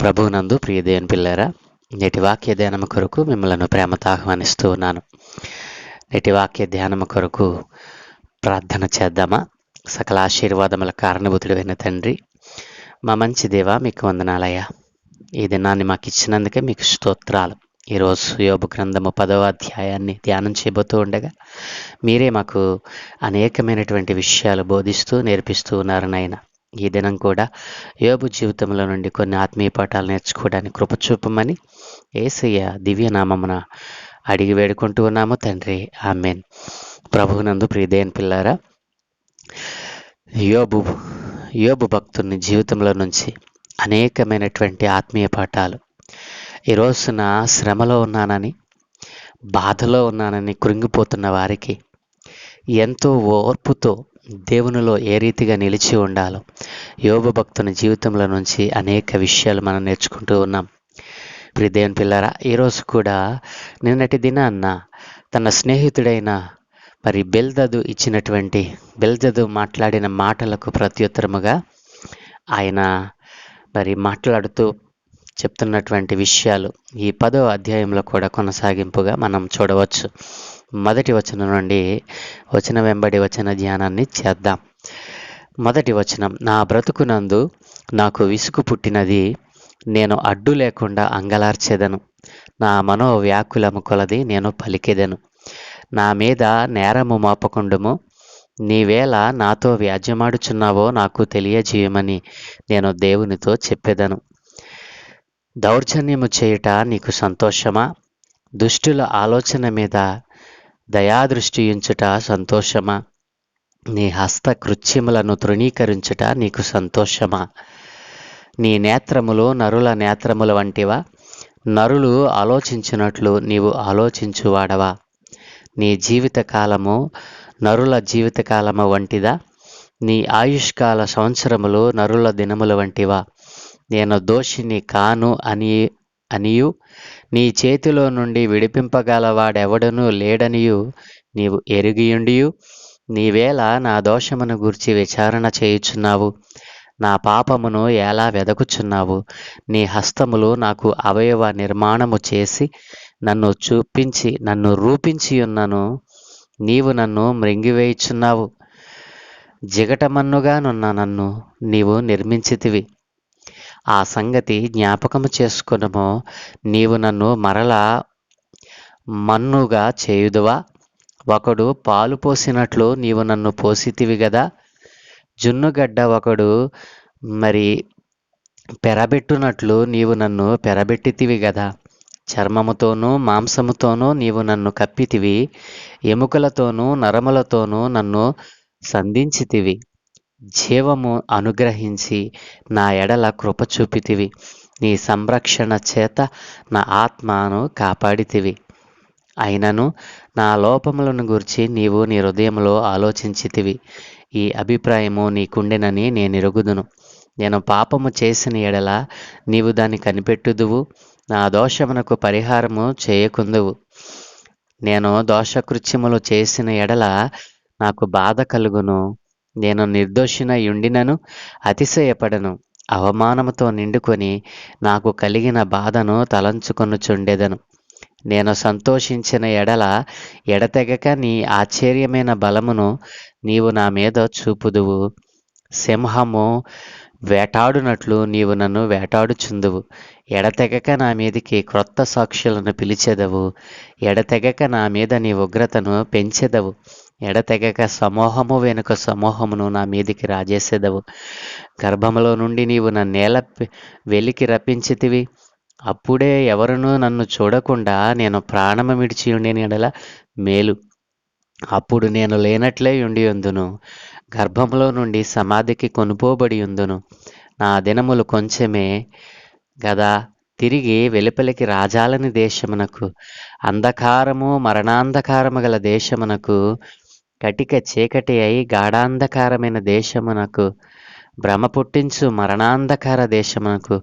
ప్రభువునందు ప్రియదేవన్ పిల్లారా నేటి వాక్య ధ్యానము కొరకు మిమ్మలను ప్రేమతో ఆహ్వానిస్తూ ఉన్నాను. నేటి వాక్య ధ్యానము కొరకు ప్రార్థన చేద్దామా? సకల ఆశీర్వాదముల కారణభూతుడైన తండ్రి మా మంచి దేవ మీకు వందనాలయ్యా. ఈ దినాన్ని మాకు ఇచ్చినందుకే మీకు స్తోత్రాలు. ఈరోజు యోబు గ్రంథము పదవ అధ్యాయాన్ని ధ్యానం చేయబోతూ ఉండగా మీరే మాకు అనేకమైనటువంటి విషయాలు బోధిస్తూ నేర్పిస్తూ ఉన్నారు నాయన. ఈ దినం కూడా యోబు జీవితంలో నుండి కొన్ని ఆత్మీయ పాఠాలు నేర్చుకోవడానికి కృప చూపమని ఏసయ్య దివ్యనామమున అడిగి వేడుకుంటూ ఉన్నాము తండ్రి. ఆమెన్. ప్రభువునందు ప్రియదేన్ పిల్లారా యోబు యోబు భక్తుని జీవితంలో నుంచి అనేకమైనటువంటి ఆత్మీయ పాఠాలు ఈ రోజున శ్రమలో ఉన్నానని బాధలో ఉన్నానని కృంగిపోతున్న వారికి ఎంతో ఓర్పుతో దేవునిలో ఏ రీతిగా నిలిచి ఉండాలో యోగ భక్తుని జీవితంలో నుంచి అనేక విషయాలు మనం నేర్చుకుంటూ ఉన్నాం. ప్రియ దేవుని పిల్లరా ఈరోజు కూడా నిన్నటి దినాన్న తన స్నేహితుడైన మరి బెల్దదు ఇచ్చినటువంటి బెల్దదు మాట్లాడిన మాటలకు ప్రత్యుత్తరముగా ఆయన మరి మాట్లాడుతూ చెప్తున్నటువంటి విషయాలు ఈ పదో అధ్యాయంలో కూడా కొనసాగింపుగా మనం చూడవచ్చు. మొదటి వచనం నుండి వచనం వెంబడి వచన ధ్యానాన్ని చేద్దాం. మొదటి వచనం నా బ్రతుకునందు నాకు విసుగు పుట్టినది నేను అడ్డు లేకుండా అంగలార్చెదను. నా మనో వ్యాకులము కొలది నేను పలికెదను. నా మీద నేరము మోపకుండుము. నీవేళ నాతో వ్యాజ్యమాడుచున్నావో నాకు తెలియజేయమని నేను దేవునితో చెప్పేదను. దౌర్జన్యము చేయుట నీకు సంతోషమా? దుష్టుల ఆలోచన మీద దయాదృష్టియుంచుట సంతోషమా? నీ హస్త కృత్యములను తృణీకరించుట నీకు సంతోషమా? నీ నేత్రములు నరుల నేత్రముల వంటివా? నరులు ఆలోచించినట్లు నీవు ఆలోచించువాడవా? నీ జీవితకాలము నరుల జీవితకాలము వంటిదా? నీ ఆయుష్కాల సంవత్సరములు నరుల దినముల వంటివా? నేను దోషిని కాను అని అనియు నీ చేతిలో నుండి విడిపింపగలవాడెవడనూ లేడనియు నీవు ఎరిగియుండియు. నీవేళ నా దోషమును గూర్చి విచారణ చేయుచున్నావు. నా పాపమును ఎలా వెదకుచున్నావు? నీ హస్తములు నాకు అవయవ నిర్మాణము చేసి నన్ను చూపించి నన్ను రూపించి ఉన్నను నీవు నన్ను మృంగివేయుచున్నావు. జిగటమన్నుగానున్న నన్ను నీవు నిర్మించితివి. ఆ సంగతి జ్ఞాపకము చేసుకునము. నీవు నన్ను మరలా మన్నుగా చేయుదువా? ఒకడు పాలు పోసినట్లు నీవు నన్ను పోసితివి కదా జున్నుగడ్డ ఒకడు మరి పెరబెట్టునట్లు నీవు నన్ను పెరబెట్టితివి కదా చర్మముతోనూ మాంసముతోనూ నీవు నన్ను కప్పితివి. ఎముకలతోనూ నరములతోనూ నన్ను సంధించితివి. జీవము అనుగ్రహించి నా ఎడల కృప చూపితివి. నీ సంరక్షణ చేత నా ఆత్మను కాపాడితివి. అయినను నా లోపములను గురించి నీవు నీ హృదయంలో ఆలోచించితివి. ఈ అభిప్రాయము నీకుండెనని నేను ఎరుగుదును. నేను పాపము చేసిన ఎడల నీవు దాన్ని కనిపెట్టుదువు. నా దోషమునకు పరిహారము చేయకుందువు. నేను దోషకృత్యములు చేసిన ఎడల నాకు బాధ కలుగును. నేను నిర్దోషిన యుండినను అతిశయపడను. అవమానముతో నిండుకొని నాకు కలిగిన బాధను తలంచుకొనుచుండెదను. నేను సంతోషించిన ఎడల ఎడతెగక నీ ఆశ్చర్యమైన బలమును నీవు నా మీద చూపుదువు. సింహము వేటాడునట్లు నీవు నన్ను వేటాడుచుందువు. ఎడతెగక నా మీదికి క్రొత్త సాక్షులను పిలిచెదవు. ఎడతెగక నా మీద నీ ఉగ్రతను పెంచెదవు. ఎడతెగక సమూహము వెనుక సమూహమును నా మీదికి రాజేసేదవు. గర్భములో నుండి నీవు నన్నేల వెలికి రప్పించితివి. అప్పుడే ఎవరునూ నన్ను చూడకుండా నేను ప్రాణము విడిచి ఉండిన ఎడల మేలు. అప్పుడు నేను లేనట్లే ఉండి ఉందును. గర్భంలో నుండి సమాధికి కొనుపోబడి ఉందును. నా దినములు కొంచెమే గదా. తిరిగి వెలుపలికి రాజాలని దేశమునకు అంధకారము మరణాంధకారము గల దేశమునకు కటిక చీకటి అయి గాఢాంధకారమైన దేశమునకు భ్రమ పుట్టించు మరణాంధకార దేశమునకు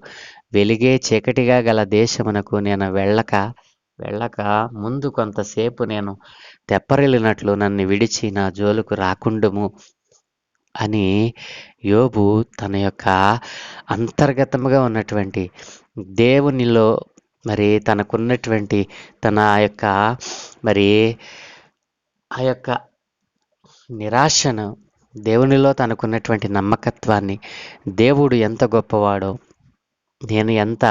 వెలిగే చీకటిగా గల దేశమునకు నేను వెళ్ళక వెళ్ళక ముందు కొంతసేపు నేను తెప్పరిల్లినట్లు నన్ను విడిచి నా జోలుకు రాకుండుము అని యోబు తన యొక్క అంతర్గతముగా ఉన్నటువంటి దేవునిలో మరి తనకున్నటువంటి తన యొక్క మరి ఆ యొక్క నిరాశను దేవునిలో తనకున్నటువంటి నమ్మకత్వాన్ని దేవుడు ఎంత గొప్పవాడో నేను ఎంత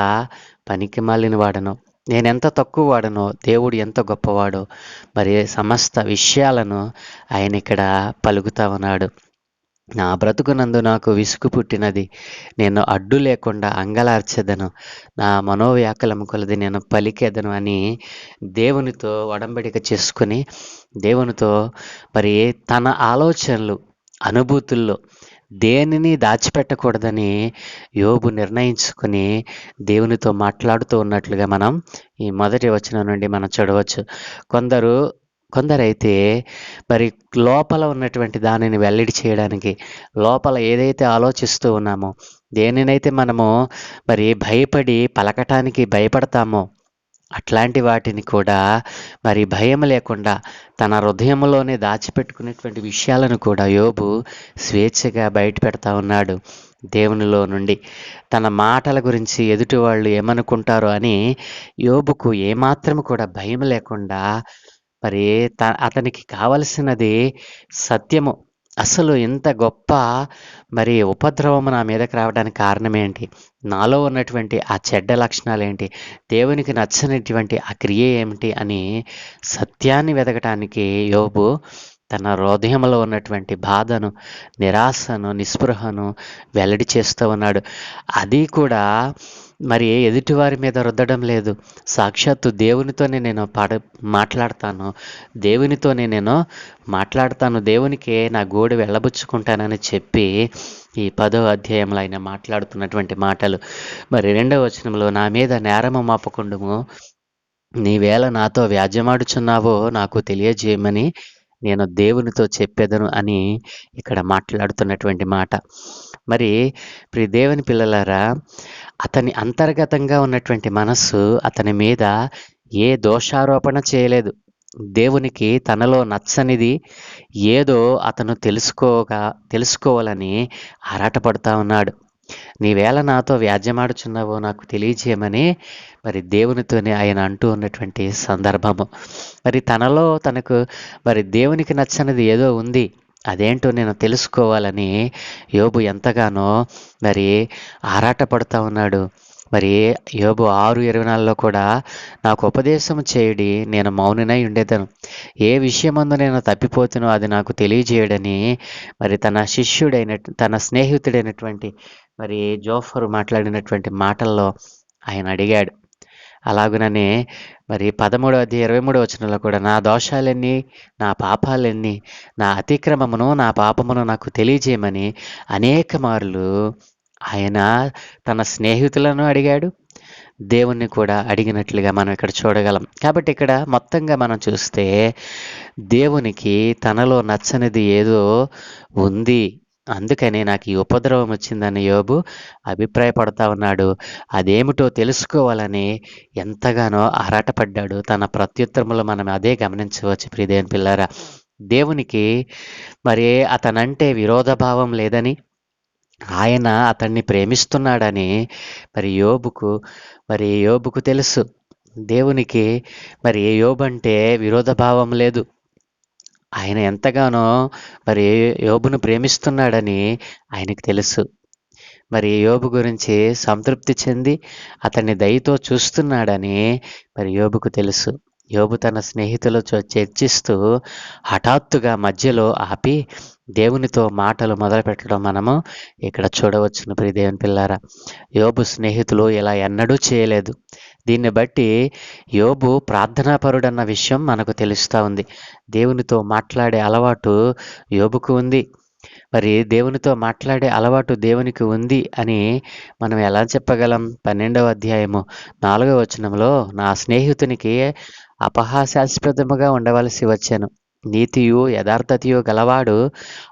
పనికి మాలిన వాడనో నేను ఎంత తక్కువ వాడనో దేవుడు ఎంత గొప్పవాడో మరి సమస్త విషయాలను ఆయన ఇక్కడ పలుకుతా ఉన్నాడు. నా బ్రతుకునందు నాకు విసుగు పుట్టినది. నేను అడ్డు లేకుండా అంగలార్చెదను. నా మనోవ్యాకలం కొలది నేను పలికేదను అని దేవునితో ఒడంబడిక చేసుకుని దేవునితో మరి తన ఆలోచనలు అనుభూతుల్లో దేనిని దాచిపెట్టకూడదని యోబు నిర్ణయించుకుని దేవునితో మాట్లాడుతూ ఉన్నట్లుగా మనం ఈ మొదటి వచనం నుండి మనం చూడవచ్చు. కొందరు కొందరైతే మరి లోపల ఉన్నటువంటి దానిని వెల్లడి చేయడానికి లోపల ఏదైతే ఆలోచిస్తూ ఉన్నామో దేనినైతే మనము మరి భయపడి పలకటానికి భయపడతామో అట్లాంటి వాటిని కూడా మరి భయం లేకుండా తన హృదయంలోనే దాచిపెట్టుకునేటువంటి విషయాలను కూడా యోబు స్వేచ్ఛగా బయట పెడతా ఉన్నాడు దేవునిలో నుండి. తన మాటల గురించి ఎదుటి వాళ్ళు ఏమనుకుంటారో అని యోబుకు ఏమాత్రం కూడా భయం లేకుండా మరి త అతనికి కావలసినది సత్యము. అసలు ఇంత గొప్ప మరి ఉపద్రవము నా మీదకి రావడానికి కారణం ఏంటి నాలో ఉన్నటువంటి ఆ చెడ్డ లక్షణాలు ఏంటి దేవునికి నచ్చనిటువంటి ఆ క్రియ ఏమిటి అని సత్యాన్ని వెతకటానికి యోబు తన హృదయంలో ఉన్నటువంటి బాధను నిరాశను నిస్పృహను వెల్లడి చేస్తూ ఉన్నాడు. అది కూడా మరి ఎదుటివారి మీద రుద్దడం లేదు. సాక్షాత్తు దేవునితోనే నేను పాడ మాట్లాడతాను. దేవునితోనే నేను మాట్లాడతాను. దేవునికే నా గోడు వెళ్ళబుచ్చుకుంటానని చెప్పి ఈ పదో అధ్యాయంలో ఆయన మాట్లాడుతున్నటువంటి మాటలు. మరి రెండవ వచనంలో నా మీద నేరము మాపకుండము. నీవేళ నాతో వ్యాజ్యమాడుచున్నావో నాకు తెలియజేయమని నేను దేవునితో చెప్పేదను అని ఇక్కడ మాట్లాడుతున్నటువంటి మాట. మరి ప్రియ దేవుని పిల్లలారా అతని అంతర్గతంగా ఉన్నటువంటి మనస్సు అతని మీద ఏ దోషారోపణ చేయలేదు. దేవునికి తనలో నచ్చనిది ఏదో అతను తెలుసుకోగా తెలుసుకోవాలని ఆరాటపడుతూ ఉన్నాడు. నీవేళ నాతో వ్యాజ్యమాడుచున్నావో నాకు తెలియజేయమని మరి దేవునితోనే ఆయన అంటూ ఉన్నటువంటి సందర్భము. మరి తనలో తనకు మరి దేవునికి నచ్చనిది ఏదో ఉంది. అదేంటో నేను తెలుసుకోవాలని యోబు ఎంతగానో మరి ఆరాటపడుతూ ఉన్నాడు. మరి యోబు ఆరు ఇరవై నాలుగులో కూడా నాకు ఉపదేశం చేయుడి నేను మౌనినై ఉండేదను. ఏ విషయమందు నేను తప్పిపోతునో అది నాకు తెలియజేయడని మరి తన శిష్యుడైన తన స్నేహితుడైనటువంటి మరి జోఫర్ మాట్లాడినటువంటి మాటల్లో ఆయన అడిగాడు. అలాగుననే మరి పదమూడవ అధ్యాయ ఇరవై మూడవ వచనంలో కూడా నా దోషాలన్నీ నా పాపాలన్నీ నా అతిక్రమమును నా పాపమును నాకు తెలియజేయమని అనేక మార్లు ఆయన తన స్నేహితులను అడిగాడు. దేవుణ్ణి కూడా అడిగినట్లుగా మనం ఇక్కడ చూడగలం. కాబట్టి ఇక్కడ మొత్తంగా మనం చూస్తే దేవునికి తనలో నచ్చనిది ఏదో ఉంది. అందుకనే నాకు ఈ ఉపద్రవం వచ్చిందని యోబు అభిప్రాయపడతా ఉన్నాడు. అదేమిటో తెలుసుకోవాలని ఎంతగానో ఆరాటపడ్డాడు. తన ప్రత్యుత్తరంలో మనం అదే గమనించవచ్చు ప్రియదేవన్ పిల్లారా. దేవునికి మరి అతనంటే విరోధభావం లేదని ఆయన అతన్ని ప్రేమిస్తున్నాడని మరి యోబుకు మరి యోబుకు తెలుసు. దేవునికి మరి యోబు అంటే విరోధభావం లేదు. ఆయన ఎంతగానో మరి యోబును ప్రేమిస్తున్నాడని ఆయనకు తెలుసు. మరి యోబు గురించి సంతృప్తి చెంది అతన్ని దయతో చూస్తున్నాడని మరి యోబుకు తెలుసు. యోబు తన స్నేహితులతో చర్చిస్తూ హఠాత్తుగా మధ్యలో ఆపి దేవునితో మాటలు మొదలుపెట్టడం మనము ఇక్కడ చూడవచ్చును. ప్రియ దేవుని పిల్లారా యోబు స్నేహితులు ఇలా ఎన్నడూ చేయలేదు. దీన్ని బట్టి యోబు ప్రార్థనాపరుడన్న విషయం మనకు తెలుస్తూ ఉంది. దేవునితో మాట్లాడే అలవాటు యోబుకు ఉంది. మరి దేవునితో మాట్లాడే అలవాటు దేవునికి ఉంది అని మనం ఎలా చెప్పగలం? పన్నెండవ అధ్యాయము నాలుగవ వచనంలో నా స్నేహితునికి అపహాస్యాస్పదముగా ఉండవలసి వచ్చాను. నీతియు యథార్థతయు గలవాడు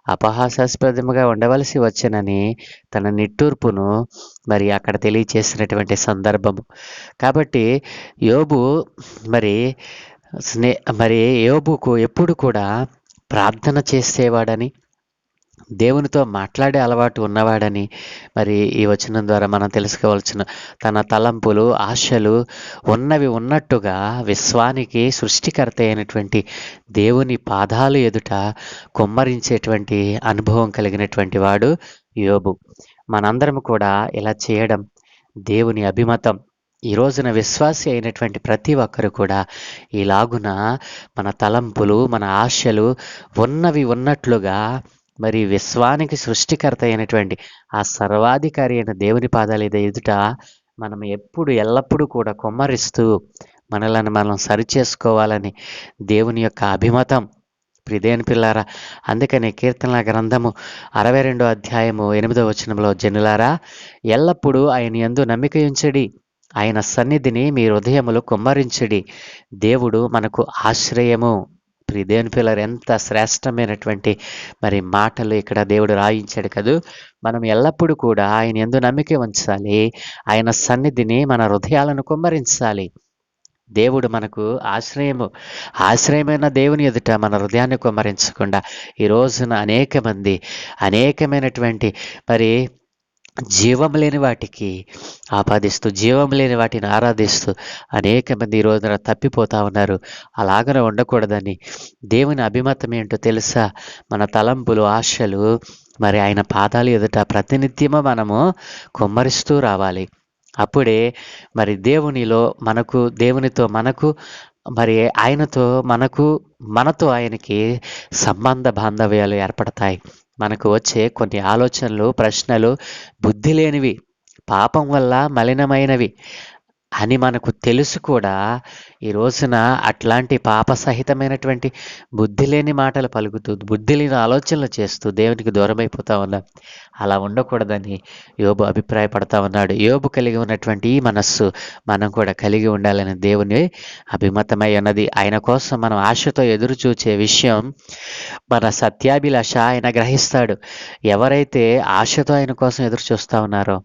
అపహాసాస్పదముగా ఉండవలసి వచ్చానని తన నిట్టూర్పును మరి అక్కడ తెలియచేసినటువంటి సందర్భము. కాబట్టి యోబు మరి స్నే మరి యోబుకు ఎప్పుడు కూడా ప్రార్థన చేసేవాడని దేవునితో మాట్లాడే అలవాటు ఉన్నవాడని మరి ఈ వచనం ద్వారా మనం తెలుసుకోవాల్సిన తన తలంపులు ఆశలు ఉన్నవి ఉన్నట్టుగా విశ్వానికి సృష్టికర్త అయినటువంటి దేవుని పాదాలు ఎదుట కుమ్మరించేటువంటి అనుభవం కలిగినటువంటి వాడు యోబు. మనందరం కూడా ఇలా చేయడం దేవుని అభిమతం. ఈ రోజున విశ్వాసి అయినటువంటి ప్రతి ఒక్కరు కూడా ఇలాగున మన తలంపులు మన ఆశలు ఉన్నవి ఉన్నట్లుగా మరి విశ్వానికి సృష్టికర్త అయినటువంటి ఆ సర్వాధికారి అయిన దేవుని పాదాలు ఎదుట మనం ఎప్పుడు ఎల్లప్పుడూ కూడా కుమ్మరిస్తూ మనలను మనం సరిచేసుకోవాలని దేవుని యొక్క అభిమతం. ప్రిదేని పిల్లారా అందుకని కీర్తనల గ్రంథము అరవై రెండో అధ్యాయము ఎనిమిదో వచనంలో జనులారా ఎల్లప్పుడూ ఆయన ఎందు నమ్మిక ఉంచడి ఆయన సన్నిధిని మీ హృదయములు కుమ్మరించడి దేవుడు మనకు ఆశ్రయము. ప్రిదేని పిల్లలు ఎంత శ్రేష్టమైనటువంటి మరి మాటలు ఇక్కడ దేవుడు రాయించాడు కదూ? మనం ఎల్లప్పుడూ కూడా ఆయన ఎందు నమ్మిక ఉంచాలి. ఆయన సన్నిధిని మన హృదయాలను కుమ్మరించాలి. దేవుడు మనకు ఆశ్రయము ఆశ్రయమైన దేవుని ఎదుట మన హృదయాన్ని కుమ్మరించకుండా ఈ రోజున అనేక మంది అనేకమైనటువంటి మరి జీవం లేని వాటికి ఆపాదిస్తూ జీవం లేని వాటిని ఆరాధిస్తూ అనేక మంది ఈ రోజున తప్పిపోతా ఉన్నారు. అలాగనే ఉండకూడదని దేవుని అభిమతం ఏంటో తెలుసా? మన తలంపులు ఆశలు మరి ఆయన పాదాలు ఎదుట ప్రతినిత్యము మనము కుమ్మరిస్తూ రావాలి. అప్పుడే మరి దేవునిలో మనకు దేవునితో మనకు మరి ఆయనతో మనకు మనతో ఆయనకి సంబంధ బాంధవ్యాలు ఏర్పడతాయి. మనకు వచ్చే కొన్ని ఆలోచనలు ప్రశ్నలు బుద్ధి లేనివి పాపం వల్ల మలినమైనవి. అని మనకు తెలుసు కూడా ఈ రోజున అట్లాంటి పాప సహితమైనటువంటి బుద్ధి లేని మాటలు పలుకుతూ బుద్ధి లేని ఆలోచనలు చేస్తూ దేవునికి దూరమైపోతా ఉన్నాం అలా ఉండకూడదని యోబు అభిప్రాయపడతా ఉన్నాడు. యోబు కలిగి ఉన్నటువంటి ఈ మనస్సు మనం కూడా కలిగి ఉండాలని దేవుని అభిమతమై ఉన్నది. ఆయన కోసం మనం ఆశతో ఎదురు చూచే విషయం మన సత్యాభిలాష ఆయన గ్రహిస్తాడు. ఎవరైతే ఆశతో ఆయన కోసం ఎదురు చూస్తూ ఉన్నారో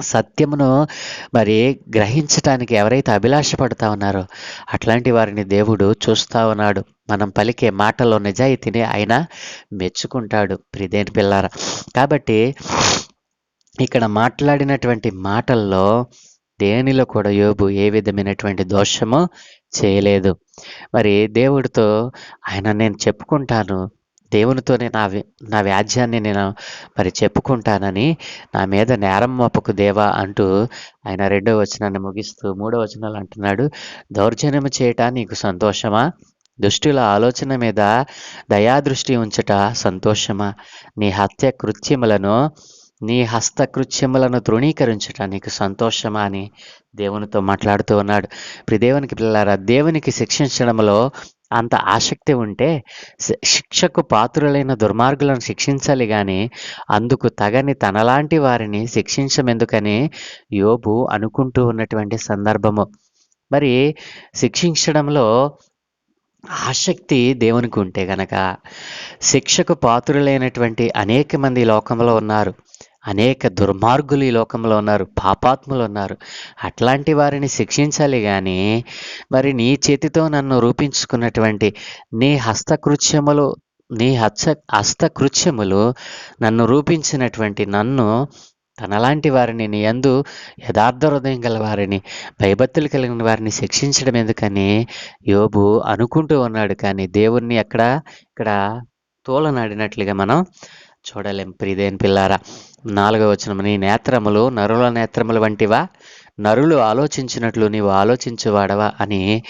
సత్యమును మరి గ్రహించటానికి ఎవరైతే అభిలాష పడుతూ ఉన్నారో అట్లాంటి వారిని దేవుడు చూస్తూ ఉన్నాడు. మనం పలికే మాటలో నిజాయితీని ఆయన మెచ్చుకుంటాడు. ప్రిదేని పిల్లార కాబట్టి ఇక్కడ మాట్లాడినటువంటి మాటల్లో దేనిలో కూడా యోబు ఏ విధమైనటువంటి దోషము చేయలేదు. మరి దేవుడితో ఆయన నేను చెప్పుకుంటాను దేవునితోనే నా నా వ్యాజ్యాన్ని నేను మరి చెప్పుకుంటానని నా మీద నేరం మోపకు దేవా అంటూ ఆయన రెండో వచనాన్ని ముగిస్తూ మూడో వచనాలు అంటున్నాడు. దౌర్జన్యము చేయట నీకు సంతోషమా? దుష్టుల ఆలోచన మీద దయాదృష్టి ఉంచట సంతోషమా? నీ హత్య కృత్యములను నీ హస్తకృత్యములను తృణీకరించుట నీకు సంతోషమా అని దేవునితో మాట్లాడుతూ ఉన్నాడు. ఇప్పుడు దేవునికి పిల్లలారా దేవునికి శిక్షించడంలో అంత ఆసక్తి ఉంటే శిక్షకు పాత్రులైన దుర్మార్గులను శిక్షించాలి కానీ అందుకు తగని తనలాంటి వారిని శిక్షించమెందుకని యోబు అనుకుంటూ ఉన్నటువంటి సందర్భము. మరి శిక్షించడంలో ఆసక్తి దేవునికి ఉంటే గనక శిక్షకు పాత్రులైనటువంటి అనేక మంది ఈ లోకంలో ఉన్నారు. అనేక దుర్మార్గులు ఈ లోకంలో ఉన్నారు పాపాత్ములు ఉన్నారు. అట్లాంటి వారిని శిక్షించాలి కానీ మరి నీ చేతితో నన్ను రూపించుకున్నటువంటి నీ హస్తకృత్యములు నీ హస్త హస్తకృత్యములు నన్ను రూపించినటువంటి నన్ను తనలాంటి వారిని నీ యందు యథార్థ హృదయం గల వారిని భయభక్తులు కలిగిన వారిని శిక్షించడం ఎందుకని యోబు అనుకుంటూ ఉన్నాడు. కానీ దేవుణ్ణి ఎక్కడ ఇక్కడ తోలనాడినట్లుగా మనం చూడలేం. ప్రిదేన్ పిల్లారా నాలుగవ వచనం నీ నేత్రములు నరుల నేత్రములు వంటివా? నరులు ఆలోచించినట్లు నీవు ఆలోచించేవాడవా? అని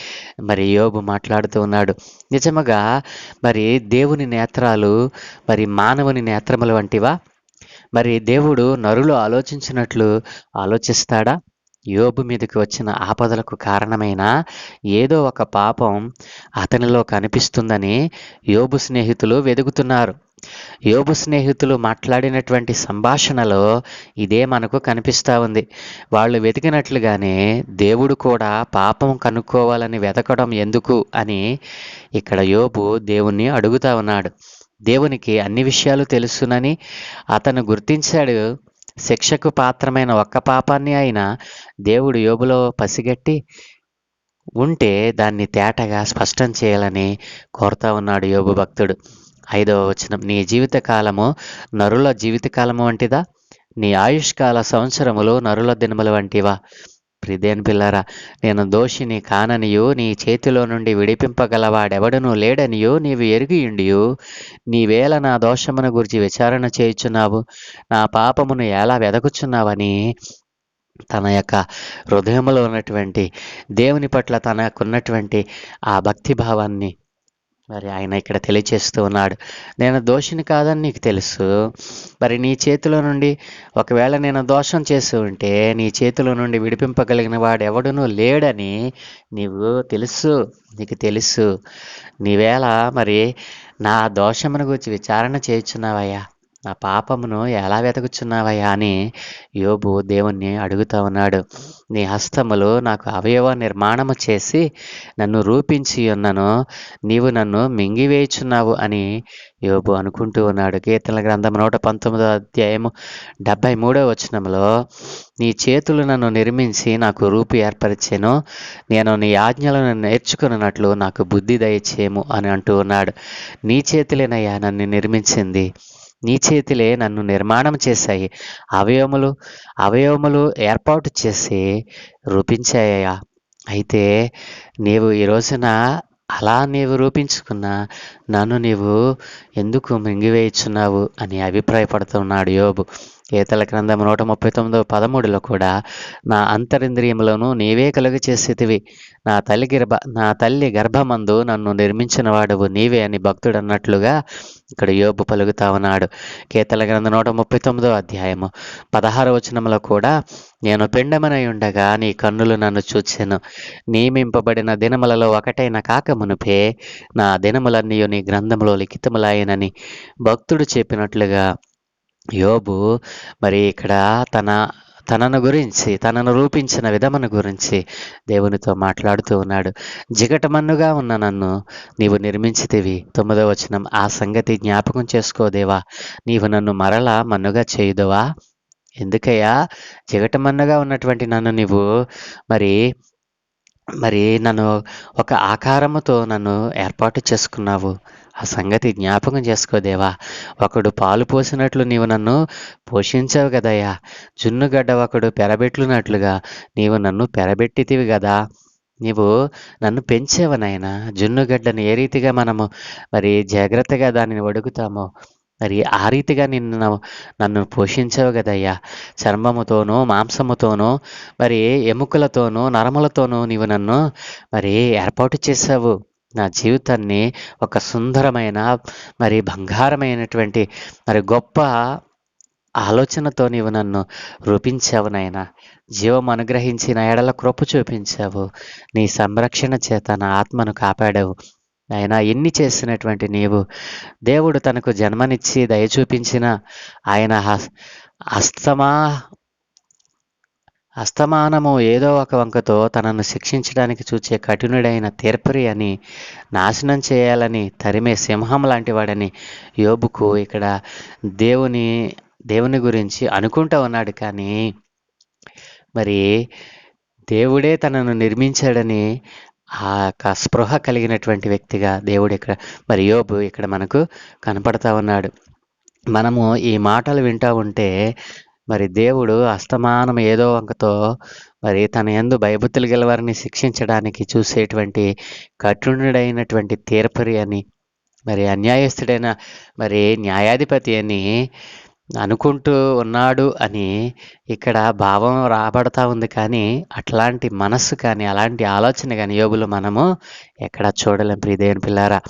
మరి యోబు మాట్లాడుతూ ఉన్నాడు. నిజముగా మరి దేవుని నేత్రాలు మరి మానవుని నేత్రములు వంటివా? మరి దేవుడు నరులు ఆలోచించినట్లు ఆలోచిస్తాడా? యోబు మీదకి వచ్చిన ఆపదలకు కారణమైన ఏదో ఒక పాపం అతనిలో కనిపిస్తుందని యోబు స్నేహితులు వెదుగుతున్నారు యోబు స్నేహితులు మాట్లాడినటువంటి సంభాషణలో ఇదే మనకు కనిపిస్తూ ఉంది. వాళ్ళు వెతికినట్లుగానే దేవుడు కూడా పాపం కనుక్కోవాలని వెతకడం ఎందుకు అని ఇక్కడ యోబు దేవుణ్ణి అడుగుతా ఉన్నాడు. దేవునికి అన్ని విషయాలు తెలుసునని అతను గుర్తించాడు. శిక్షకు పాత్రమైన ఒక్క పాపాన్ని అయినా దేవుడు యోబులో పసిగట్టి ఉంటే దాన్ని తేటగా స్పష్టం చేయాలని కోరుతా ఉన్నాడు యోబు భక్తుడు. ఐదవ వచనం నీ జీవితకాలము నరుల జీవితకాలము వంటిదా? నీ ఆయుష్కాల సంవత్సరములు నరుల దినములు వంటివా? ప్రిదేన్ పిల్లరా నేను దోషిని కాననియు నీ చేతిలో నుండి విడిపింపగలవాడెవడనూ లేడనియు నీవు ఎరిగియుండియు. నీవేళ నా దోషమును గురించి విచారణ చేయుచున్నావు. నా పాపమును ఎలా వెదకుచున్నావని? తన యొక్క హృదయంలో ఉన్నటువంటి దేవుని పట్ల తనకున్నటువంటి ఆ భక్తి భావాన్ని మరి ఆయన ఇక్కడ తెలియచేస్తూ ఉన్నాడు. నేను దోషిని కాదని నీకు తెలుసు. మరి నీ చేతిలో నుండి ఒకవేళ నేను దోషం చేసి ఉంటే నీ చేతిలో నుండి విడిపింపగలిగిన వాడు ఎవడునూ లేడని నీవు తెలుసు. నీకు తెలుసు. నీవేళ మరి నా దోషమును గురించి విచారణ చేయుచున్నావయ్యా. నా పాపమును ఎలా వెతకుచున్నావయ్యా అని యోబు దేవుణ్ణి అడుగుతా ఉన్నాడు. నీ హస్తములు నాకు అవయవ నిర్మాణము చేసి నన్ను రూపించి ఉన్నను నీవు నన్ను మింగివేయుచున్నావు అని యోబు అనుకుంటూ ఉన్నాడు. కీర్తన గ్రంథం నూట పంతొమ్మిదో అధ్యాయము డెబ్బై మూడో వచనంలో నీ చేతులు నన్ను నిర్మించి నాకు రూపు ఏర్పరిచాను నేను నీ ఆజ్ఞలను నేర్చుకున్నట్లు నాకు బుద్ధి దయచేము అని అంటూ ఉన్నాడు. నీ చేతులేనయ్యా నన్ను నిర్మించింది. నీ చేతిలే నన్ను నిర్మాణం చేశాయి. అవయవములు అవయవములు ఏర్పాటు చేసి రూపించాయ్యా అయితే నీవు ఈ రోజున అలా నీవు రూపించుకున్న నన్ను నీవు ఎందుకు మింగివేయుచున్నావు అని అభిప్రాయపడుతున్నాడు యోబు. గీతల గ్రంథం నూట ముప్పై తొమ్మిదో పదమూడులో కూడా నా అంతరింద్రియములను నీవే కలుగు చేసేటివి నా తల్లి గర్భ నా తల్లి గర్భమందు నన్ను నిర్మించిన వాడువు నీవే అని భక్తుడు అన్నట్లుగా ఇక్కడ యోబు పలుకుతా ఉన్నాడు. గీతల గ్రంథం నూట ముప్పై తొమ్మిదో అధ్యాయము పదహారు వచనంలో కూడా నేను పిండమనై ఉండగా నీ కన్నులు నన్ను చూచెను. నియమింపబడిన దినములలో ఒకటైన కాక మునుపే నా దినములన్నీ నీ గ్రంథంలో లిఖితములాయనని భక్తుడు చెప్పినట్లుగా యోబు మరి ఇక్కడ తన తనను గురించి తనను రూపించిన విధమును గురించి దేవునితో మాట్లాడుతూ ఉన్నాడు. జిగటమన్నుగా ఉన్న నన్ను నీవు నిర్మించితివి. తొమ్మిదవ వచనం ఆ సంగతి జ్ఞాపకం చేసుకోదేవా నీవు నన్ను మరలా మన్నుగా చేయుదవా? ఎందుకయ్యా? జిగటమన్నుగా ఉన్నటువంటి నన్ను నీవు మరి మరి నన్ను ఒక ఆకారముతో నన్ను ఏర్పాటు చేసుకున్నావు. ఆ సంగతి జ్ఞాపకం చేసుకోదేవా ఒకడు పాలు పోసినట్లు నీవు నన్ను పోషించావు కదయ్యా. జున్నుగడ్డ ఒకడు పెరబెట్లునట్లుగా నీవు నన్ను పెరబెట్టితివి కదా నీవు నన్ను పెంచావు నాయన. జున్నుగడ్డను ఏ రీతిగా మనము మరి జాగ్రత్తగా దానిని వడుకుతామో మరి ఆ రీతిగా నిన్ను నన్ను పోషించావు కదయ్యా. చర్మముతోనూ మాంసముతోనూ మరి ఎముకలతోనూ నరములతోనూ నీవు నన్ను మరి ఏర్పాటు చేసావు నా జీవితాన్ని ఒక సుందరమైన మరి బంగారమైనటువంటి మరి గొప్ప ఆలోచనతో నీవు నన్ను రూపించావు నాయన. జీవం అనుగ్రహించి నా ఎడల కృప చూపించావు. నీ సంరక్షణ చేత నా ఆత్మను కాపాడావు. ఆయన ఎన్ని చేసినటువంటి నీవు. దేవుడు తనకు జన్మనిచ్చి దయ చూపించిన ఆయన అస్తమా హస్తమా అస్తమానము ఏదో ఒక వంకతో తనను శిక్షించడానికి చూచే కఠినుడైన తీర్పరి అని నాశనం చేయాలని తరిమే సింహం లాంటి వాడని యోబుకు ఇక్కడ దేవుని దేవుని గురించి అనుకుంటూ ఉన్నాడు. కానీ మరి దేవుడే తనను నిర్మించాడని ఆ యొక్క స్పృహ కలిగినటువంటి వ్యక్తిగా దేవుడు ఇక్కడ మరి యోబు ఇక్కడ మనకు కనపడతా ఉన్నాడు. మనము ఈ మాటలు వింటా ఉంటే మరి దేవుడు అస్తమానం ఏదో వంకతో మరి తన ఎందు భయభక్తులు గలవారిని శిక్షించడానికి చూసేటువంటి కఠినుడైనటువంటి తీర్పరి అని మరి అన్యాయస్తుడైన మరి న్యాయాధిపతి అని అనుకుంటూ ఉన్నాడు అని ఇక్కడ భావం రాబడతా ఉంది. కానీ అట్లాంటి మనస్సు కానీ అలాంటి ఆలోచన కానీ యోగులు మనము ఎక్కడ చూడలేం. ప్రియదేవుని పిల్లారా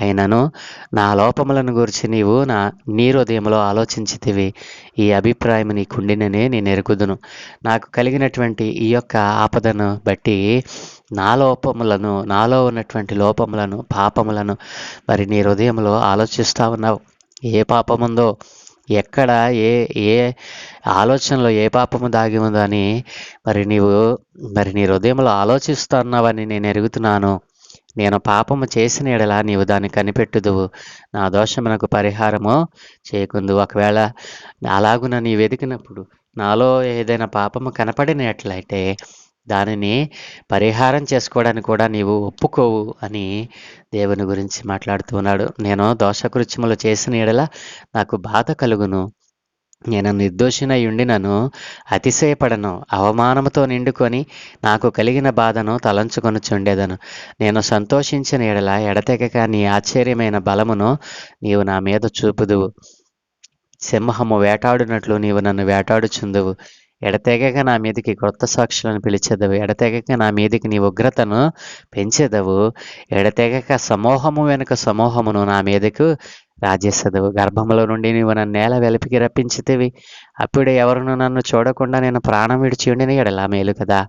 అయినను నా లోపములను గురించి నీవు నా నీ హృదయంలో ఆలోచించితివి. ఈ అభిప్రాయం నీకుండిననే నేను ఎరుగుదును. నాకు కలిగినటువంటి ఈ యొక్క ఆపదను బట్టి నా లోపములను నాలో ఉన్నటువంటి లోపములను పాపములను మరి నీ హృదయంలో ఆలోచిస్తూ ఉన్నావు. ఏ పాపముందో ఎక్కడ ఏ ఏ ఆలోచనలో ఏ పాపము దాగి ఉందని మరి నీవు మరి నీ హృదయంలో ఆలోచిస్తున్నావని నేను ఎరుగుతున్నాను. నేను పాపము చేసిన ఎడలా నీవు దాన్ని కనిపెట్టుదువు. నా దోషమునకు పరిహారము చేయకుందు ఒకవేళ అలాగున నీ వెతికినప్పుడు నాలో ఏదైనా పాపము కనపడినట్లయితే దానిని పరిహారం చేసుకోవడానికి కూడా నీవు ఒప్పుకోవు అని దేవుని గురించి మాట్లాడుతూ ఉన్నాడు. నేను దోషకృత్యములు చేసిన ఎడల నాకు బాధ కలుగును. నేను నిర్దోషినై ఉండినను అతిశయపడను అవమానముతో నిండుకొని నాకు కలిగిన బాధను తలంచుకొని చుండేదను. నేను సంతోషించిన ఎడల ఎడతెగక నీ ఆశ్చర్యమైన బలమును నీవు నా మీద చూపుదువు. సింహము వేటాడునట్లు నీవు నన్ను వేటాడుచుందువు. ఎడతెగక నా మీదకి క్రొత్త సాక్షులను పిలిచెదవు. ఎడతెగక నా మీదకి నీ ఉగ్రతను పెంచెదవు. ఎడతెగక సమూహము వెనుక సమూహమును నా మీదకు రాజేసదవు. గర్భంలో నుండి నీవు నన్ను నేల వెలిపికి రప్పించితివి. అప్పుడు ఎవరును నన్ను చూడకుండా నేను ప్రాణం విడిచి ఉండిన ఎడలా మేలు కదా.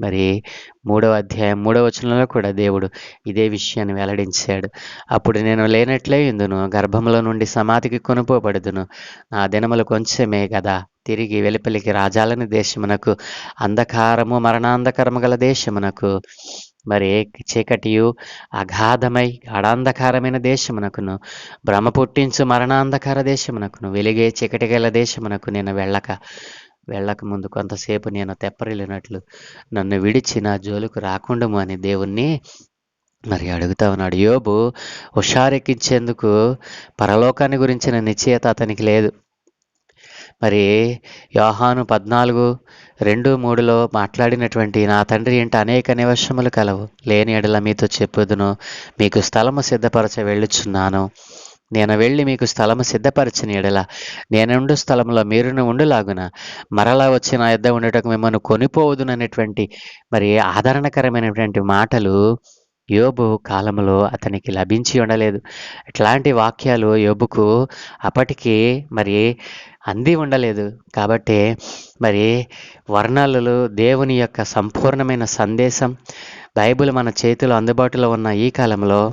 మరి మూడవ అధ్యాయం మూడవ వచనంలో కూడా దేవుడు ఇదే విషయాన్ని వెల్లడించాడు. అప్పుడు నేను లేనట్లే ఇందును గర్భంలో నుండి సమాధికి కొనుపోబడుదును. నా దినములు కొంచెమే కదా. తిరిగి వెలుపలికి రాజాలని దేశమునకు అంధకారము మరణాంధకరము గల దేశమునకు మరి చీకటియు అగాధమై గాఢాంధకారమైన దేశమునకును భ్రమ పుట్టించు మరణాంధకార దేశమునకును వెలిగే చీకటి గల దేశమునకు నేను వెళ్ళక వెళ్ళక ముందు కొంతసేపు నేను తెప్పరిల్లినట్లు నన్ను విడిచి నా జోలుకు రాకుండము అని దేవుణ్ణి మరి అడుగుతా ఉన్నాడు. యోబు హుషారెక్కించేందుకు పరలోకాన్ని గురించిన నిశ్చయత అతనికి లేదు. మరి యోహాను పద్నాలుగు రెండు మూడులో మాట్లాడినటువంటి నా తండ్రి ఇంట అనేక నివశములు కలవు. లేని ఎడల మీతో చెప్పుదును మీకు స్థలము సిద్ధపరచ వెళ్ళుచున్నాను. నేను వెళ్ళి మీకు స్థలము సిద్ధపరచిన ఎడల నేనుండు స్థలంలో మీరును ఉండులాగున. మరలా వచ్చి నా యుద్ధ ఉండటకు మిమ్మల్ని కొనిపోవదుననేటువంటి మరి ఆదరణకరమైనటువంటి మాటలు యోబు కాలంలో అతనికి లభించి ఉండలేదు. ఇట్లాంటి వాక్యాలు యోబుకు అప్పటికి మరి అంది ఉండలేదు. కాబట్టి మరి వర్ణాలలో దేవుని యొక్క సంపూర్ణమైన సందేశం బైబిల్ మన చేతిలో అందుబాటులో ఉన్న ఈ కాలంలో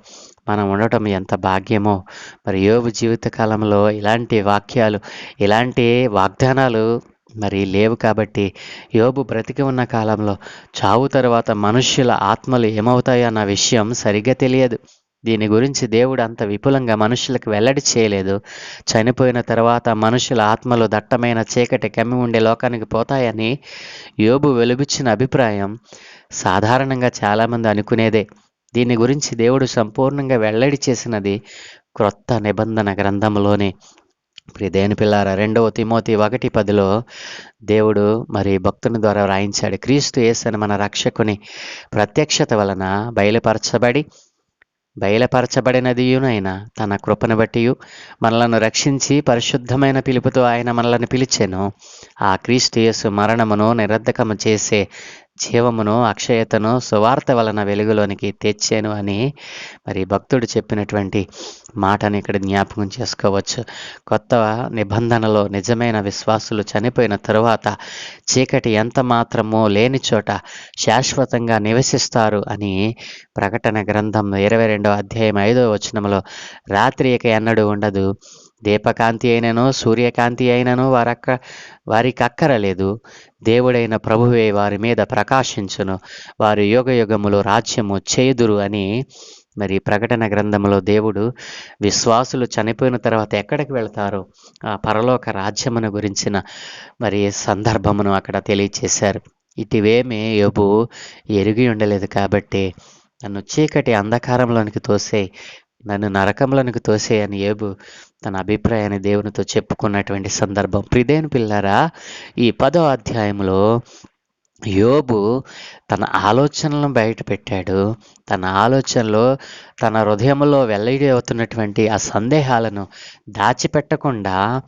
మనం ఉండటం ఎంత భాగ్యమో. మరి యోబు జీవిత కాలంలో ఇలాంటి వాక్యాలు ఇలాంటి వాగ్దానాలు మరి లేవు కాబట్టి యోబు బ్రతికి ఉన్న కాలంలో చావు తర్వాత మనుష్యుల ఆత్మలు ఏమవుతాయో అన్న విషయం సరిగ్గా తెలియదు. దీని గురించి దేవుడు అంత విపులంగా మనుషులకు వెల్లడి చేయలేదు. చనిపోయిన తర్వాత మనుషుల ఆత్మలు దట్టమైన చీకటి కమ్మి ఉండే లోకానికి పోతాయని యోబు వెలుబిచ్చిన అభిప్రాయం సాధారణంగా చాలామంది అనుకునేదే. దీని గురించి దేవుడు సంపూర్ణంగా వెల్లడి చేసినది క్రొత్త నిబంధన గ్రంథంలోనే. ప్రిదేని పిల్లార రెండవ తిమోతి ఒకటి పదిలో దేవుడు మరి భక్తుని ద్వారా వ్రాయించాడు. క్రీస్తు యేసని మన రక్షకుని ప్రత్యక్షత వలన బయలుపరచబడి బయలుపరచబడినదియునైనా తన కృపను బట్టి మనలను రక్షించి పరిశుద్ధమైన పిలుపుతో ఆయన మనలను పిలిచెను. ఆ క్రీస్తు యేసు మరణమును నిరర్ధకము చేసే జీవమును అక్షయతను సువార్త వలన వెలుగులోనికి తెచ్చాను అని మరి భక్తుడు చెప్పినటువంటి మాటను ఇక్కడ జ్ఞాపకం చేసుకోవచ్చు. కొత్త నిబంధనలో నిజమైన విశ్వాసులు చనిపోయిన తరువాత చీకటి ఎంత మాత్రమో లేని చోట శాశ్వతంగా నివసిస్తారు అని ప్రకటన గ్రంథం ఇరవై రెండవ అధ్యాయం ఐదవ వచనంలో రాత్రి ఇక ఎన్నడూ ఉండదు. దీపకాంతి అయినను సూర్యకాంతి అయినను వారక్క వారికి అక్కరలేదు. దేవుడైన ప్రభువే వారి మీద ప్రకాశించును. వారి యుగ యుగములో రాజ్యము చేదురు అని మరి ప్రకటన గ్రంథంలో దేవుడు విశ్వాసులు చనిపోయిన తర్వాత ఎక్కడికి వెళ్తారో? ఆ పరలోక రాజ్యమును గురించిన మరి సందర్భమును అక్కడ తెలియచేశారు. ఇటువేమే యోబు ఎరిగి ఉండలేదు కాబట్టి నన్ను చీకటి అంధకారంలోనికి తోసే నన్ను నరకంలోనికి తోసే అని ఏబు తన అభిప్రాయాన్ని దేవునితో చెప్పుకున్నటువంటి సందర్భం. ప్రిదేను పిల్లారా ఈ పదో అధ్యాయంలో యోబు తన ఆలోచనలను బయటపెట్టాడు. తన ఆలోచనలో తన హృదయంలో వెల్లడి అవుతున్నటువంటి ఆ సందేహాలను దాచిపెట్టకుండా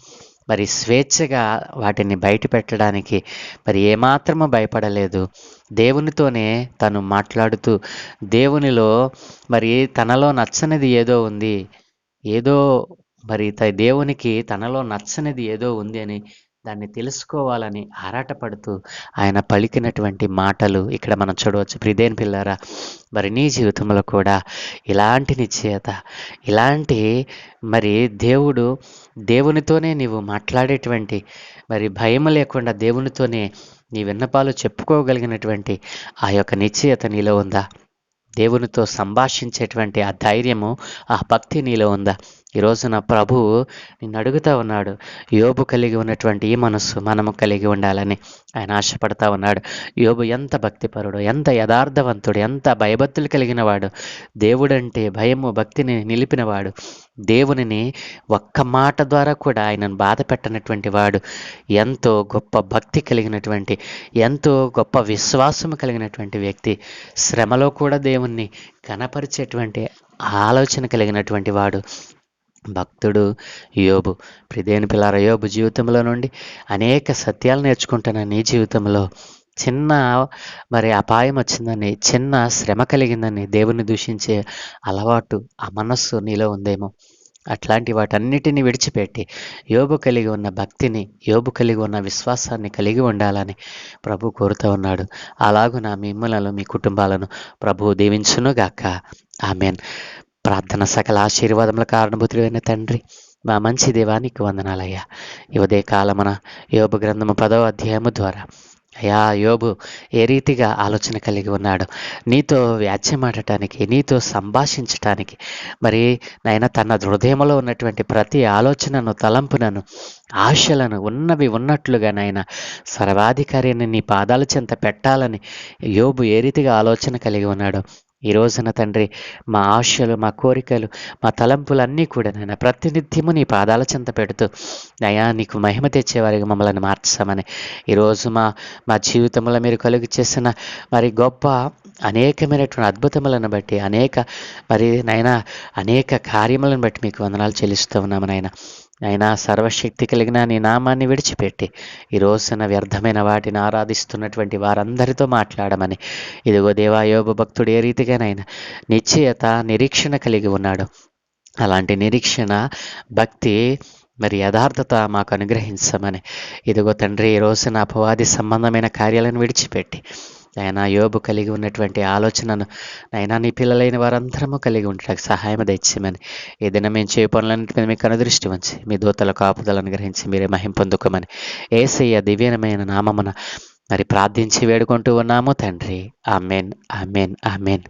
మరి స్వేచ్ఛగా వాటిని బయట పెట్టడానికి మరి ఏమాత్రము భయపడలేదు. దేవునితోనే తను మాట్లాడుతూ దేవునిలో మరి తనలో నచ్చనిది ఏదో ఉంది. ఏదో మరి త- దేవునికి తనలో నచ్చనిది ఏదో ఉంది అని దాన్ని తెలుసుకోవాలని ఆరాటపడుతూ ఆయన పలికినటువంటి మాటలు ఇక్కడ మనం చూడవచ్చు. ప్రిదేన్ పిల్లారా మరి నీ జీవితంలో కూడా ఇలాంటి నిశ్చయత ఇలాంటి మరి దేవుడు దేవునితోనే నీవు మాట్లాడేటువంటి మరి భయం లేకుండా దేవునితోనే నీ విన్నపాలు చెప్పుకోగలిగినటువంటి ఆ యొక్క నిశ్చయత నీలో ఉందా? దేవునితో సంభాషించేటువంటి ఆ ధైర్యము ఆ భక్తి నీలో ఉందా? ఈ రోజున ప్రభువు నిన్ను అడుగుతా ఉన్నాడు. యోబు కలిగి ఉన్నటువంటి ఈ మనస్సు మనము కలిగి ఉండాలని ఆయన ఆశపడతా ఉన్నాడు. యోబు ఎంత భక్తిపరుడు ఎంత యథార్థవంతుడు ఎంత భయభక్తులు కలిగిన వాడు. దేవుడంటే భయము భక్తిని నిలిపినవాడు దేవునిని ఒక్క మాట ద్వారా కూడా ఆయనను బాధ పెట్టనటువంటి వాడు. ఎంతో గొప్ప భక్తి కలిగినటువంటి ఎంతో గొప్ప విశ్వాసం కలిగినటువంటి వ్యక్తి. శ్రమలో కూడా దేవుణ్ణి కనపరిచేటువంటి ఆలోచన కలిగినటువంటి వాడు. భక్తుడు యోబు ప్రిదేని పిల్లార యోబు జీవితంలో నుండి అనేక సత్యాలు నేర్చుకుంటున్న నీ జీవితంలో చిన్న మరి అపాయం వచ్చిందని చిన్న శ్రమ కలిగిందని దేవుని దూషించే అలవాటు ఆ మనస్సు నీలో ఉందేమో. అట్లాంటి వాటన్నిటిని విడిచిపెట్టి యోబు కలిగి ఉన్న భక్తిని యోబు కలిగి ఉన్న విశ్వాసాన్ని కలిగి ఉండాలని ప్రభు కోరుతూ ఉన్నాడు. అలాగున మిమ్మలను మీ కుటుంబాలను ప్రభు దీవించునుగాక. ఆమెన్. ప్రార్థన సకల ఆశీర్వాదముల కారణభూతుడైన తండ్రి మా మంచి దేవానికి వందనాలయ్యా. ఈ ఉదయ కాలమున యోబు గ్రంథము పదవ అధ్యాయము ద్వారా అయ్యా యోబు ఏ రీతిగా ఆలోచన కలిగి ఉన్నాడు? నీతో వ్యాఖ్యమాడటానికి నీతో సంభాషించటానికి మరి నాయన తన హృదయంలో ఉన్నటువంటి ప్రతి ఆలోచనను తలంపునను ఆశలను ఉన్నవి ఉన్నట్లుగా నాయన సర్వాధికారిని నీ పాదాల చెంత పెట్టాలని యోబు ఏ రీతిగా ఆలోచన కలిగి ఉన్నాడు? ఈ రోజున తండ్రి మా ఆశలు మా కోరికలు మా తలంపులన్నీ కూడా నాయన ప్రతినిత్యము నీ పాదాల చెంత పెడుతూ నయా నీకు మహిమ తెచ్చేవారిగా మమ్మల్ని మార్చామని. ఈరోజు మా మా జీవితంలో మీరు కలుగు చేసిన మరి గొప్ప అనేకమైనటువంటి అద్భుతములను బట్టి అనేక మరి నైనా అనేక కార్యములను బట్టి మీకు వందనాలు చెల్లిస్తూ ఉన్నాము నాయన. అయినా సర్వశక్తి కలిగిన నీ నామాన్ని విడిచిపెట్టి ఈ రోజున వ్యర్థమైన వాటిని ఆరాధిస్తున్నటువంటి వారందరితో మాట్లాడమని. ఇదిగో దేవాయోగ భక్తుడు ఏ రీతిగానైనా నిశ్చయత నిరీక్షణ కలిగి ఉన్నాడు. అలాంటి నిరీక్షణ భక్తి మరి యథార్థత మాకు అనుగ్రహించమని. ఇదిగో తండ్రి ఈ రోజున అపవాది సంబంధమైన కార్యాలను విడిచిపెట్టి ఆయన యోబు కలిగి ఉన్నటువంటి ఆలోచనను నైనా నీ పిల్లలైన వారందరము కలిగి ఉండటానికి సహాయం తెచ్చిమని ఏదైనా మేము చేయ పనులన్నింటి మీద మీకు అనుదృష్టి ఉంచి మీ దూతల కాపుదలను గ్రహించి మీరే మహిం పొందుకోమని. ఏసయ్య దివ్యమైన నామమున మరి ప్రార్థించి వేడుకుంటూ ఉన్నాము తండ్రి. Amen amen amen.